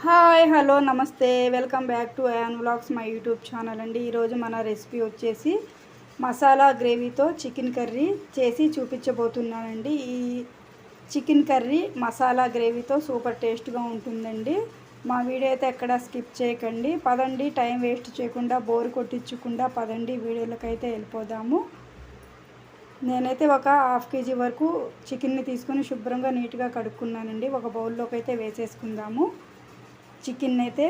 Hi hello నమస్తే. Welcome back to యాన్ vlogs my YouTube channel అండి. ఈరోజు మన రెసిపీ వచ్చేసి మసాలా గ్రేవీతో చికెన్ కర్రీ చేసి చూపించబోతున్నానండి. ఈ చికెన్ కర్రీ మసాలా గ్రేవీతో సూపర్ టేస్ట్గా ఉంటుందండి. మా వీడియో అయితే ఎక్కడ స్కిప్ చేయకండి. పదండి టైం వేస్ట్ చేయకుండా బోర్ కొట్టించకుండా పదండి వీడియోలకైతే వెళ్ళిపోదాము. నేనైతే ఒక హాఫ్ కేజీ వరకు చికెన్ని తీసుకొని శుభ్రంగా నీట్గా కడుక్కున్నానండి. ఒక బౌల్లోకి అయితే వేసేసుకుందాము. చికెన్ అయితే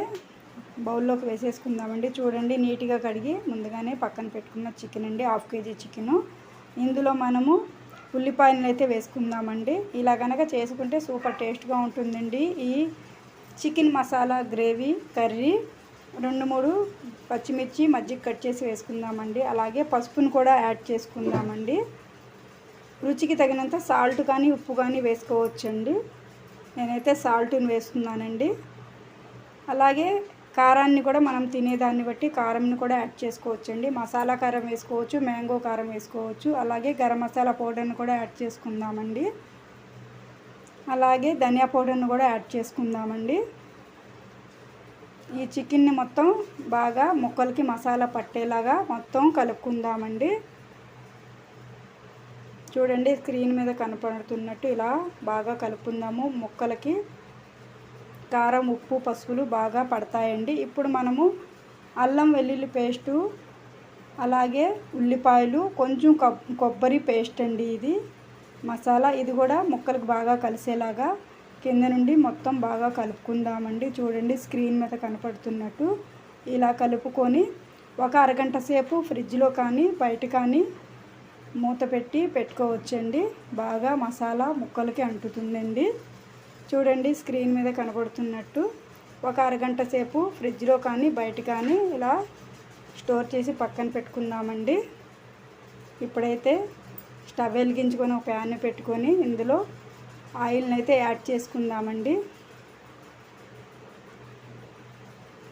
బౌల్లోకి వేసేసుకుందామండి. చూడండి నీట్గా కడిగి ముందుగానే పక్కన పెట్టుకున్న చికెన్ అండి హాఫ్ కేజీ చికెను. ఇందులో మనము ఉల్లిపాయలు అయితే వేసుకుందామండి. ఇలా కనుక చేసుకుంటే సూపర్ టేస్ట్గా ఉంటుందండి. ఈ చికెన్ మసాలా గ్రేవీ కర్రీ రెండు మూడు పచ్చిమిర్చి మజ్జిగ కట్ చేసి వేసుకుందామండి. అలాగే పసుపును కూడా యాడ్ చేసుకుందామండి. రుచికి తగినంత సాల్ట్ కానీ ఉప్పు కానీ వేసుకోవచ్చండి. నేనైతే సాల్ట్ని వేస్తున్నానండి. అలాగే కారాన్ని కూడా మనం తినేదాన్ని బట్టి కారంని కూడా యాడ్ చేసుకోవచ్చండి. మసాలా కారం వేసుకోవచ్చు మ్యాంగో కారం వేసుకోవచ్చు అలాగే గరం మసాలా పౌడర్ని కూడా యాడ్ చేసుకుందామండి. అలాగే ధనియా పౌడర్ని కూడా యాడ్ చేసుకుందామండి. ఈ చికెన్ని మొత్తం బాగా ముక్కలకి మసాలా పట్టేలాగా మొత్తం కలుపుకుందామండి. చూడండి స్క్రీన్ మీద కనపడుతున్నట్టు ఇలా బాగా కలుపుకుందాము ముక్కలకి. కారం ఉప్పు పసుపులు బాగా పడతాయండి. ఇప్పుడు మనము అల్లం వెల్లుల్లి పేస్టు అలాగే ఉల్లిపాయలు కొంచెం కొబ్బరి పేస్ట్ అండి ఇది. మసాలా ఇది కూడా ముక్కలకు బాగా కలిసేలాగా కింద నుండి మొత్తం బాగా కలుపుకుందామండి. చూడండి స్క్రీన్ మీద కనపడుతున్నట్టు. ఇలా కలుపుకొని ఒక అరగంట సేపు ఫ్రిడ్జ్లో కానీ బయట కానీ మూత పెట్టి పెట్టుకోవచ్చండి. బాగా మసాలా ముక్కలకి అంటుతుందండి. చూడండి స్క్రీన్ మీద కనబడుతున్నట్టు ఒక అరగంట సేపు ఫ్రిడ్జ్లో కానీ బయట కానీ ఇలా స్టోర్ చేసి పక్కన పెట్టుకుందామండి. ఇప్పుడైతే స్టవ్ వెలిగించుకొని ఒక ప్యాన్ పెట్టుకొని ఇందులో ఆయిల్ని అయితే యాడ్ చేసుకుందామండి.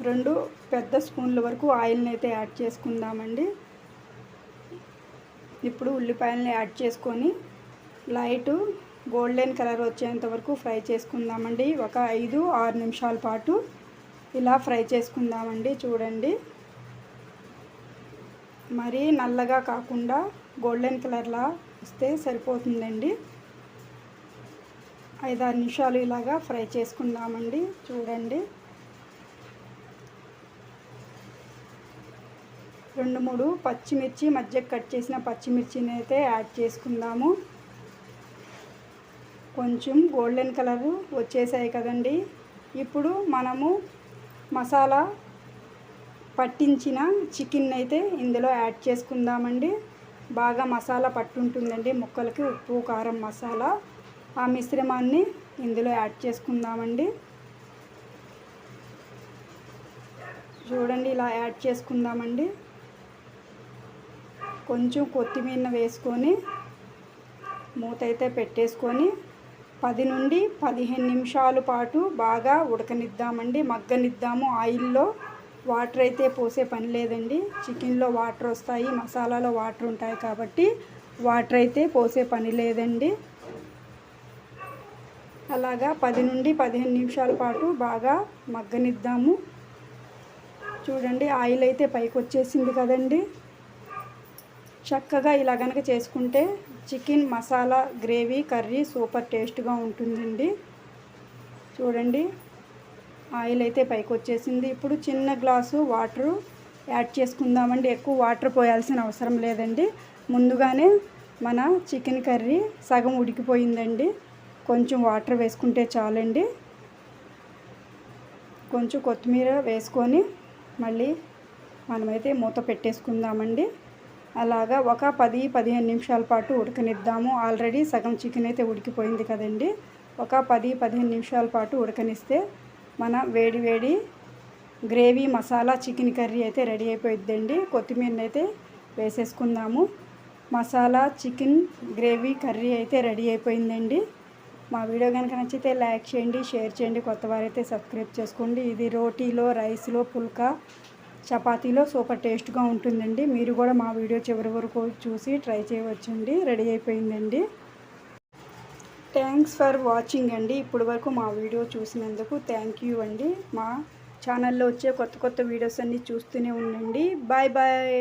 రెండు పెద్ద స్పూన్ల వరకు ఆయిల్ని అయితే యాడ్ చేసుకుందామండి. ఇప్పుడు ఉల్లిపాయలని యాడ్ చేసుకొని లైటు గోల్డెన్ కలర్ వచ్చేంత వరకు ఫ్రై చేసుకుందామండి. ఒక ఐదు ఆరు నిమిషాల పాటు ఇలా ఫ్రై చేసుకుందామండి. చూడండి. మరీ నల్లగా కాకుండా గోల్డెన్ కలర్లా వస్తే సరిపోతుందండి. ఐదారు నిమిషాలు ఇలాగా ఫ్రై చేసుకుందామండి. చూడండి. రెండు మూడు పచ్చిమిర్చి మధ్య కట్ చేసిన పచ్చిమిర్చిని అయితే యాడ్ చేసుకుందాము. కొంచెం గోల్డెన్ కలర్ వచ్చేసాయి కదండి. ఇప్పుడు మనము మసాలా పట్టించిన చికెన్ అయితే ఇందులో యాడ్ చేసుకుందామండి. బాగా మసాలా పట్టుంటుందండి ముక్కలకి ఉప్పు కారం మసాలా ఆ మిశ్రమాన్ని ఇందులో యాడ్ చేసుకుందామండి. చూడండి ఇలా యాడ్ చేసుకుందామండి. కొంచెం కొత్తిమీర వేసుకొని మూత అయితే పెట్టేసుకొని పది నుండి పదిహేను నిమిషాల పాటు బాగా ఉడకనిద్దామండి. మగ్గనిద్దాము. ఆయిల్లో వాటర్ అయితే పోసే పని లేదండి. చికెన్లో వాటర్ వస్తాయి మసాలాలో వాటర్ ఉంటాయి కాబట్టి వాటర్ అయితే పోసే పని లేదండి. అలాగా పది నుండి పదిహేను నిమిషాల పాటు బాగా మగ్గనిద్దాము. చూడండి ఆయిల్ అయితే పైకి వచ్చేసింది కదండి. చక్కగా ఇలా కనుక చేసుకుంటే chicken masala gravy curry super టేస్ట్గా ఉంటుందండి. చూడండి. ఆయిల్ అయితే పైకి వచ్చేసింది. ఇప్పుడు చిన్న గ్లాసు వాటరు యాడ్ చేసుకుందామండి. ఎక్కువ వాటర్ పోయాల్సిన అవసరం లేదండి. ముందుగానే మన చికెన్ కర్రీ సగం ఉడికిపోయిందండి. కొంచెం వాటర్ వేసుకుంటే చాలండి. కొంచెం కొత్తిమీర వేసుకొని మళ్ళీ మనమైతే మూత పెట్టేసుకుందామండి. అలాగా ఒక పది పదిహేను నిమిషాల పాటు ఉడకనిద్దాము. ఆల్రెడీ సగం చికెన్ అయితే ఉడికిపోయింది కదండి. ఒక పది పదిహేను నిమిషాల పాటు ఉడకనిస్తే మన వేడి వేడి గ్రేవీ మసాలా చికెన్ కర్రీ అయితే రెడీ అయిపోయిద్దండి. కొత్తిమీర అయితే వేసేసుకుందాము. మసాలా చికెన్ గ్రేవీ కర్రీ అయితే రెడీ అయిపోయిందండి. మా వీడియో కనుక నచ్చితే లైక్ చేయండి షేర్ చేయండి కొత్త వారైతే సబ్స్క్రైబ్ చేసుకోండి. ఇది రోటీలో రైస్లో పుల్కా చపాతీలో సూపర్ టేస్ట్గా ఉంటుందండి. మీరు కూడా మా వీడియో చివరి వరకు చూసి ట్రై చేయవచ్చండి. రెడీ అయిపోయిందండి. థ్యాంక్స్ ఫర్ వాచింగ్ అండి. ఇప్పటి వరకు మా వీడియో చూసినందుకు థ్యాంక్ యూ అండి. మా ఛానల్లో వచ్చే కొత్త కొత్త వీడియోస్ అన్నీ చూస్తూనే ఉండండి. Bye bye.